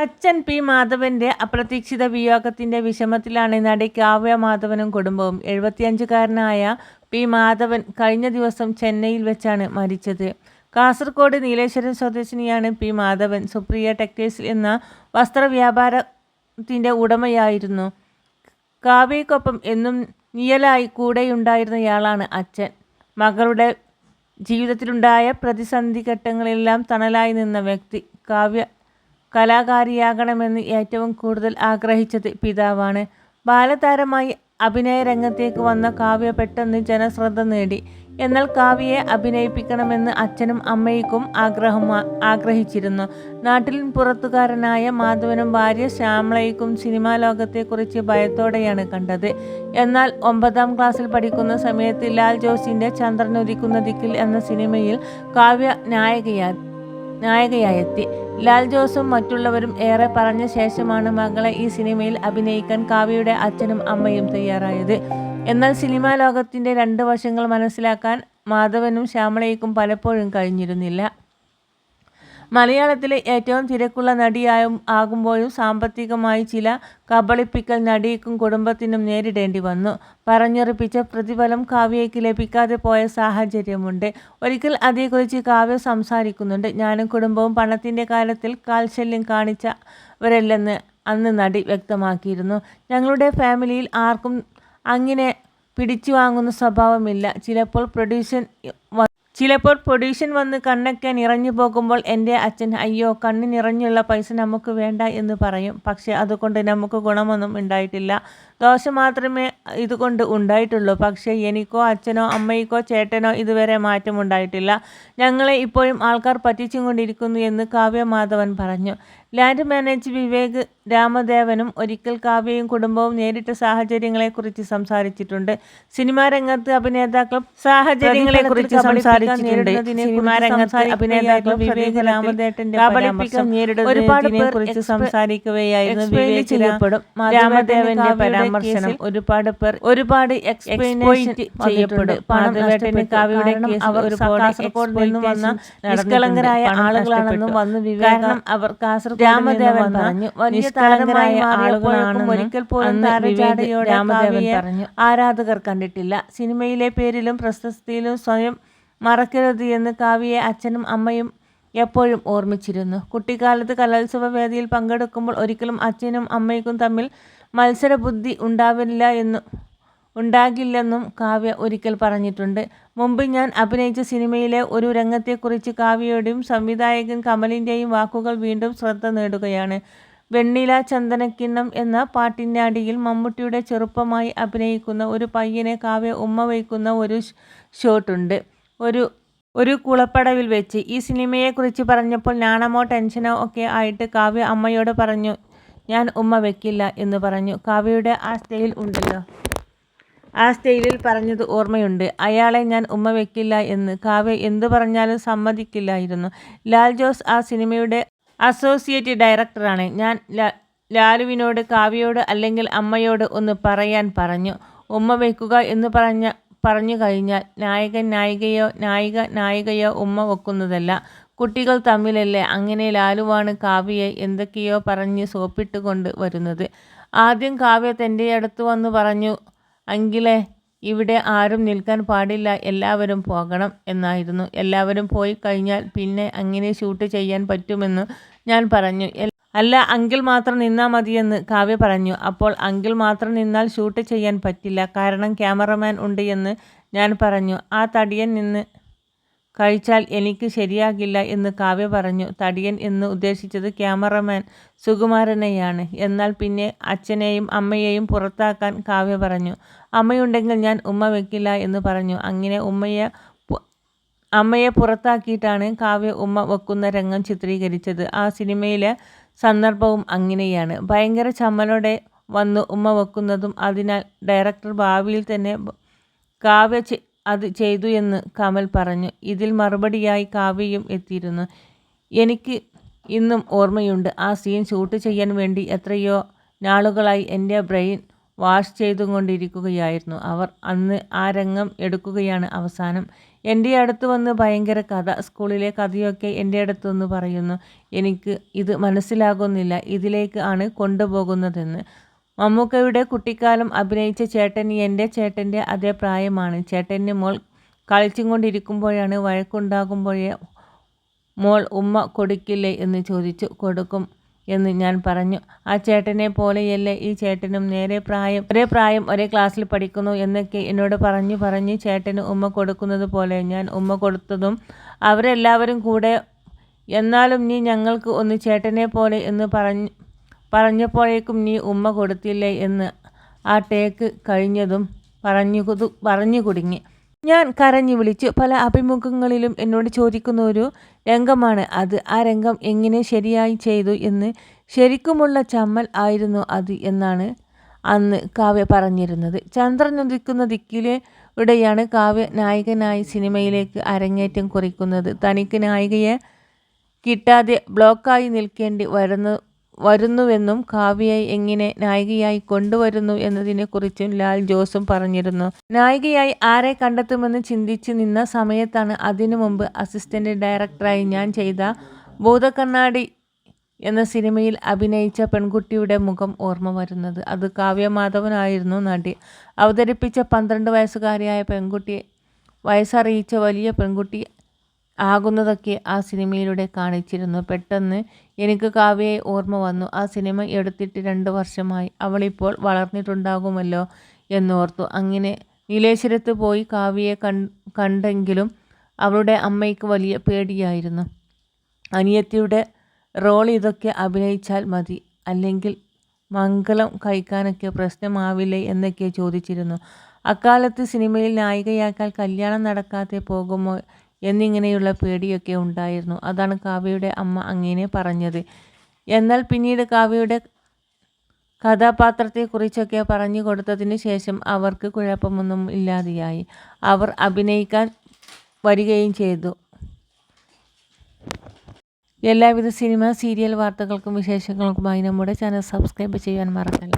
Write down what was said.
അച്ഛൻ പി മാധവന്റെ അപ്രതീക്ഷിത വിയോഗത്തിന്റെ വിഷമത്തിലാണ് നടി കാവ്യ മാധവനും കുടുംബവും. എഴുപത്തിയഞ്ചുകാരനായ പി മാധവൻ കഴിഞ്ഞ ദിവസം ചെന്നൈയിൽ വെച്ചാണ് മരിച്ചത്. കാസർഗോഡ് നീലേശ്വരം സ്വദേശിനിയാണ് പി മാധവൻ. സുപ്രിയ ടെക്സ്റ്റൈൽസ് എന്ന വസ്ത്രവ്യാപാരത്തിന്റെ ഉടമയായിരുന്നു. കാവ്യയ്ക്കൊപ്പം എന്നും നിയലായി കൂടെയുണ്ടായിരുന്നയാളാണ് അച്ഛൻ. മകളുടെ ജീവിതത്തിലുണ്ടായ പ്രതിസന്ധി ഘട്ടങ്ങളെല്ലാം തണലായി നിന്ന വ്യക്തി കാവ്യ കലാകാരിയാകണമെന്ന് ഏറ്റവും കൂടുതൽ ആഗ്രഹിച്ചത് പിതാവാണ്. ബാലതാരമായി അഭിനയ രംഗത്തേക്ക് വന്ന കാവ്യ പെട്ടെന്ന് ജനശ്രദ്ധ നേടി. എന്നാൽ കാവ്യയെ അഭിനയിപ്പിക്കണമെന്ന് അച്ഛനും അമ്മയ്ക്കും ആഗ്രഹം ആഗ്രഹിച്ചിരുന്നു. നാട്ടിൽ പുറത്തുകാരനായ മാധവനും ഭാര്യ ശ്യാമളയ്ക്കും സിനിമാ ലോകത്തെക്കുറിച്ച് ഭയത്തോടെയാണ് കണ്ടത്. എന്നാൽ ഒമ്പതാം ക്ലാസ്സിൽ പഠിക്കുന്ന സമയത്ത് ലാൽ ജോസിന്റെ ചന്ദ്രനൊരിക്കുന്ന ദിക്കിൽ എന്ന സിനിമയിൽ കാവ്യ നായികയാ നായികയായെത്തി. ലാൽ ജോസും മറ്റുള്ളവരും ഏറെ പറഞ്ഞ ശേഷമാണ് മകളെ ഈ സിനിമയിൽ അഭിനയിക്കാൻ കാവ്യയുടെ അച്ഛനും അമ്മയും തയ്യാറായത്. എന്നാൽ സിനിമാ ലോകത്തിന്റെ രണ്ട് വശങ്ങൾ മനസ്സിലാക്കാൻ മാധവനും ശ്യാമളയ്ക്കും പലപ്പോഴും കഴിഞ്ഞിരുന്നില്ല. മലയാളത്തിലെ ഏറ്റവും തിരക്കുള്ള നടിയായും ആകുമ്പോഴും സാമ്പത്തികമായി ചില കബളിപ്പിക്കൽ നടിക്കും കുടുംബത്തിനും നേരിടേണ്ടി വന്നു. പറഞ്ഞുറപ്പിച്ച പ്രതിഫലം കാവ്യയ്ക്ക് ലഭിക്കാതെ പോയ സാഹചര്യമുണ്ട്. ഒരിക്കൽ അതേക്കുറിച്ച് കാവ്യ സംസാരിക്കുന്നുണ്ട്. ഞാനും കുടുംബവും പണത്തിന്റെ കാലത്തിൽ കാൽശല്യം കാണിച്ചവരല്ലെന്ന് അന്ന് നടി വ്യക്തമാക്കിയിരുന്നു. ഞങ്ങളുടെ ഫാമിലിയിൽ ആർക്കും അങ്ങനെ പിടിച്ചു വാങ്ങുന്ന സ്വഭാവമില്ല. ചിലപ്പോൾ പ്രൊഡ്യൂഷൻ ചിലപ്പോൾ പൊഡീഷൻ വന്ന് കണ്ണൊക്കെ നിറഞ്ഞു പോകുമ്പോൾ എന്റെ അച്ഛൻ അയ്യോ കണ്ണ് നിറഞ്ഞുള്ള പൈസ നമുക്ക് വേണ്ട എന്ന് പറയും. പക്ഷേ അതുകൊണ്ട് നമുക്ക് ഗുണമൊന്നും ഉണ്ടായിട്ടില്ല. ദോഷം മാത്രമേ ഇതുകൊണ്ട് ഉണ്ടായിട്ടുള്ളൂ. പക്ഷേ എനിക്കോ അച്ഛനോ അമ്മയ്ക്കോ ചേട്ടനോ ഇതുവരെ മാറ്റമുണ്ടായിട്ടില്ല ഞങ്ങളെ ഇപ്പോഴും ആൾക്കാർ പറ്റിച്ചും കൊണ്ടിരിക്കുന്നു എന്ന് കാവ്യ മാധവൻ പറഞ്ഞു. ലാൻഡ് മാനേജ് വിവേക് രാമദേവനും ഒരിക്കൽ കാവ്യയും കുടുംബവും നേരിട്ട സാഹചര്യങ്ങളെക്കുറിച്ച് സംസാരിച്ചിട്ടുണ്ട്. സിനിമാ രംഗത്ത് അഭിനേതാക്കളും സാഹചര്യങ്ങളെക്കുറിച്ച് സംസാരിച്ചിട്ടുണ്ട് ഒരുപാട് കുറിച്ച് സംസാരിക്കുകയായിരുന്നു രാമദേവന്റെ ചെയ്യപ്പെടും. പരാമർശനം ഒരുപാട് പേർ ഒരുപാട് ചെയ്യപ്പെട്ടു ചെയ്യപ്പെടും. മാധവേട്ടന് കാവ്യയുടെ ഒരുപാട് കാസർഗോഡ് നിന്ന് വന്ന നിഷ്കളങ്കരായ ആളുകളാണെന്നും വന്ന് വിവേകം അവർ കാസർഗോഡ് രാമദേവൻ പറഞ്ഞു നിഷ്കളങ്കരായ ആളുകളാണ് ഒരിക്കൽ പോലും രാമദേവൻ പറഞ്ഞു. ആരാധകർ കണ്ടിട്ടില്ല. സിനിമയിലെ പേരിലും പ്രശസ്തിയിലും സ്വയം മറക്കരുത് എന്ന് കാവ്യയെ അച്ഛനും അമ്മയും എപ്പോഴും ഓർമ്മിച്ചിരുന്നു. കുട്ടിക്കാലത്ത് കലോത്സവ വേദിയിൽ പങ്കെടുക്കുമ്പോൾ ഒരിക്കലും അച്ഛനും അമ്മയ്ക്കും തമ്മിൽ മത്സരബുദ്ധി ഉണ്ടാവില്ല എന്നും ഉണ്ടാകില്ലെന്നും കാവ്യ ഒരിക്കൽ പറഞ്ഞിട്ടുണ്ട്. മുമ്പ് ഞാൻ അഭിനയിച്ച സിനിമയിലെ ഒരു രംഗത്തെക്കുറിച്ച് കാവ്യയുടെയും സംവിധായകൻ കമലിന്റെയും വാക്കുകൾ വീണ്ടും ശ്രദ്ധ നേടുകയാണ്. വെണ്ണില ചന്ദനക്കിണ്ണം എന്ന പാട്ടിന്റെ അടിയിൽ മമ്മൂട്ടിയുടെ ചെറുപ്പമായി അഭിനയിക്കുന്ന ഒരു പയ്യനെ കാവ്യ ഉമ്മ വയ്ക്കുന്ന ഒരു ഷോട്ടുണ്ട്. ഒരു ഒരു കുളപ്പടവിൽ വെച്ച്. ഈ സിനിമയെക്കുറിച്ച് പറഞ്ഞപ്പോൾ നാണമോ ടെൻഷനോ ഒക്കെ ആയിട്ട് കാവ്യ അമ്മയോട് പറഞ്ഞു ഞാൻ ഉമ്മ വെക്കില്ല എന്ന് പറഞ്ഞു. കാവ്യയുടെ ആ സ്റ്റൈൽ ഉണ്ടല്ലോ. ആ സ്റ്റൈലിൽ പറഞ്ഞത് ഓർമ്മയുണ്ട്. അയാളെ ഞാൻ ഉമ്മ വെക്കില്ല എന്ന് കാവ്യ എന്തു പറഞ്ഞാലും സമ്മതിക്കില്ലായിരുന്നു. ലാൽ ജോസ് ആ സിനിമയുടെ അസോസിയേറ്റ് ഡയറക്ടറാണ്. ഞാൻ ലാലുവിനോട് കാവ്യയോട് അല്ലെങ്കിൽ അമ്മയോട് ഒന്ന് പറയാൻ പറഞ്ഞു. ഉമ്മ വെക്കുക എന്ന് പറഞ്ഞ പറഞ്ഞു കഴിഞ്ഞാൽ നായകൻ നായികയോ നായിക നായികയോ ഉമ്മ വെക്കുന്നതല്ല. കുട്ടികൾ തമ്മിലല്ലേ? അങ്ങനെ ലാലുവാണ് കാവ്യയെ എന്തൊക്കെയോ പറഞ്ഞ് സോപ്പിട്ട് വരുന്നത്. ആദ്യം കാവ്യ തന്റെ അടുത്ത് വന്ന് പറഞ്ഞു അങ്കിളെ ഇവിടെ ആരും നിൽക്കാൻ പാടില്ല. എല്ലാവരും പോകണം എന്നായിരുന്നു. എല്ലാവരും പോയി കഴിഞ്ഞാൽ പിന്നെ അങ്ങനെ ഷൂട്ട് ചെയ്യാൻ പറ്റുമെന്ന് ഞാൻ പറഞ്ഞു. അല്ല അങ്കിൾ മാത്രം നിന്നാൽ മതിയെന്ന് കാവ്യ പറഞ്ഞു. അപ്പോൾ അങ്കിൾ മാത്രം നിന്നാൽ ഷൂട്ട് ചെയ്യാൻ പറ്റില്ല. കാരണം ക്യാമറമാൻ ഉണ്ട് എന്ന് ഞാൻ പറഞ്ഞു. ആ തടിയൻ നിന്ന് കഴിച്ചാൽ എനിക്ക് ശരിയാകില്ല എന്ന് കാവ്യ പറഞ്ഞു. തടിയൻ എന്ന് ഉദ്ദേശിച്ചത് ക്യാമറമാൻ സുകുമാരനെയാണ്. എന്നാൽ പിന്നെ അച്ഛനെയും അമ്മയെയും പുറത്താക്കാൻ കാവ്യ പറഞ്ഞു. അമ്മയുണ്ടെങ്കിൽ ഞാൻ ഉമ്മ വെക്കില്ല എന്ന് പറഞ്ഞു. അങ്ങനെ ഉമ്മയെ അമ്മയെ പുറത്താക്കിയിട്ടാണ് കാവ്യ ഉമ്മ വെക്കുന്ന രംഗം ചിത്രീകരിച്ചത്. ആ സിനിമയിലെ സന്ദർഭവും അങ്ങനെയാണ്. ഭയങ്കര ചമ്മലോടെ വന്ന് ഉമ്മ വെക്കുന്നതും അതിനാൽ ഡയറക്ടർ ഭാവിയിൽ തന്നെ കാവ്യ അത് ചെയ്തു എന്ന് കമൽ പറഞ്ഞു. ഇതിൽ മറുപടിയായി കാവ്യയും എത്തിയിരുന്നു. എനിക്ക് ഇന്നും ഓർമ്മയുണ്ട്. ആ സീൻ ഷൂട്ട് ചെയ്യാൻ വേണ്ടി എത്രയോ നാളുകളായി എന്റെ ബ്രെയിൻ വാഷ് ചെയ്തുകൊണ്ടിരിക്കുകയായിരുന്നു. അവർ അന്ന് ആ രംഗം എടുക്കുകയാണ് അവസാനം. എന്റെ അടുത്ത് വന്ന് ഭയങ്കര കഥ. സ്കൂളിലെ കഥയൊക്കെ എന്റെ അടുത്ത് വന്ന് പറയുന്നു. എനിക്ക് ഇത് മനസ്സിലാകുന്നില്ല. ഇതിലേക്ക് ആണ് കൊണ്ടുപോകുന്നതെന്ന്. മമ്മൂക്കയുടെ കുട്ടിക്കാലം അഭിനയിച്ച ചേട്ടൻ എന്റെ ചേട്ടന്റെ അതേ പ്രായമാണ്. ചേട്ടന്റെ മോൾ കളിച്ചും കൊണ്ടിരിക്കുമ്പോഴാണ് വഴക്കുണ്ടാകുമ്പോഴേ മോൾ ഉമ്മ കൊടുക്കില്ലേ എന്ന് ചോദിച്ചു. കൊടുക്കും എന്ന് ഞാൻ പറഞ്ഞു. ആ ചേട്ടനെ പോലെയല്ലേ ഈ ചേട്ടനും നേരെ പ്രായം ഒരേ പ്രായം ഒരേ ക്ലാസ്സിൽ പഠിക്കുന്നു എന്നൊക്കെ എന്നോട് പറഞ്ഞു പറഞ്ഞ് ചേട്ടന് ഉമ്മ കൊടുക്കുന്നത് പോലെ ഞാൻ ഉമ്മ കൊടുത്തതും അവരെല്ലാവരും കൂടെ എന്നാലും നീ ഞങ്ങൾക്ക് ഒന്ന് ചേട്ടനെ പോലെ എന്ന് പറഞ്ഞ് പറഞ്ഞപ്പോഴേക്കും നീ ഉമ്മ കൊടുത്തില്ലേ എന്ന് ആ ടേക്ക് കഴിഞ്ഞതും പറഞ്ഞു പറഞ്ഞു കുടുങ്ങി. ഞാൻ കരഞ്ഞു വിളിച്ചു. പല അഭിമുഖങ്ങളിലും എന്നോട് ചോദിക്കുന്ന ഒരു രംഗമാണ് അത്. ആ രംഗം എങ്ങനെ ശരിയായി ചെയ്തു എന്ന് ശരിക്കുമുള്ള ചമ്മൽ ആയിരുന്നു അത് എന്നാണ് അന്ന് കാവ്യ പറഞ്ഞിരുന്നത്. ചന്ദ്രൻ ഉദിക്കുന്ന ഇവിടെയാണ് കാവ്യ നായകനായി സിനിമയിലേക്ക് അരങ്ങേറ്റം കുറിക്കുന്നത്. തനിക്ക് നായികയെ കിട്ടാതെ ബ്ലോക്കായി നിൽക്കേണ്ടി വരുന്നു വരുന്നുവെന്നും കാവ്യയെ എങ്ങനെ നായികയായി കൊണ്ടുവരുന്നു എന്നതിനെക്കുറിച്ചും ലാൽ ജോസും പറഞ്ഞിരുന്നു. നായികയായി ആരെ കണ്ടെത്തുമെന്ന് ചിന്തിച്ച് നിന്ന സമയത്താണ് അതിനു മുമ്പ് അസിസ്റ്റന്റ് ഡയറക്ടറായി ഞാൻ ചെയ്ത ഭൂതക്കണ്ണാടി എന്ന സിനിമയിൽ അഭിനയിച്ച പെൺകുട്ടിയുടെ മുഖം ഓർമ്മ വരുന്നത്. അത് കാവ്യമാധവനായിരുന്നു നടി. അവതരിപ്പിച്ച പന്ത്രണ്ട് വയസ്സുകാരിയായ പെൺകുട്ടിയെ വയസ്സറിയിച്ച വലിയ പെൺകുട്ടി ആകുന്നതൊക്കെ ആ സിനിമയിലൂടെ കാണിച്ചിരുന്നു. പെട്ടെന്ന് എനിക്ക് കാവ്യയെ ഓർമ്മ വന്നു. ആ സിനിമ എടുത്തിട്ട് രണ്ട് വർഷമായി. അവളിപ്പോൾ വളർന്നിട്ടുണ്ടാകുമല്ലോ എന്നോർത്തു. അങ്ങനെ നീലേശ്വരത്ത് പോയി കാവ്യയെ കണ്ടെങ്കിലും അവളുടെ അമ്മയ്ക്ക് വലിയ പേടിയായിരുന്നു. അനിയത്തിയുടെ റോൾ ഇതൊക്കെ അഭിനയിച്ചാൽ മതി. അല്ലെങ്കിൽ മംഗളം കഴിക്കാനൊക്കെ പ്രശ്നമാവില്ലേ എന്നൊക്കെ ചോദിച്ചിരുന്നു. അക്കാലത്ത് സിനിമയിൽ നായികയാക്കാൽ കല്യാണം നടക്കാതെ പോകുമോ എന്നിങ്ങനെയുള്ള പേടിയൊക്കെ ഉണ്ടായിരുന്നു. അതാണ് കാവ്യയുടെ അമ്മ അങ്ങനെ പറഞ്ഞത്. എന്നാൽ പിന്നീട് കാവ്യയുടെ കഥാപാത്രത്തെക്കുറിച്ചൊക്കെ പറഞ്ഞു കൊടുത്തതിന് ശേഷം അവർക്ക് കുഴപ്പമൊന്നും ഇല്ലാതെയായി. അവർ അഭിനയിക്കാൻ വരികയും ചെയ്തു. എല്ലാവിധ സിനിമ സീരിയൽ വാർത്തകൾക്കും വിശേഷങ്ങൾക്കുമായി നമ്മുടെ ചാനൽ സബ്സ്ക്രൈബ് ചെയ്യാൻ മറക്കല്ല.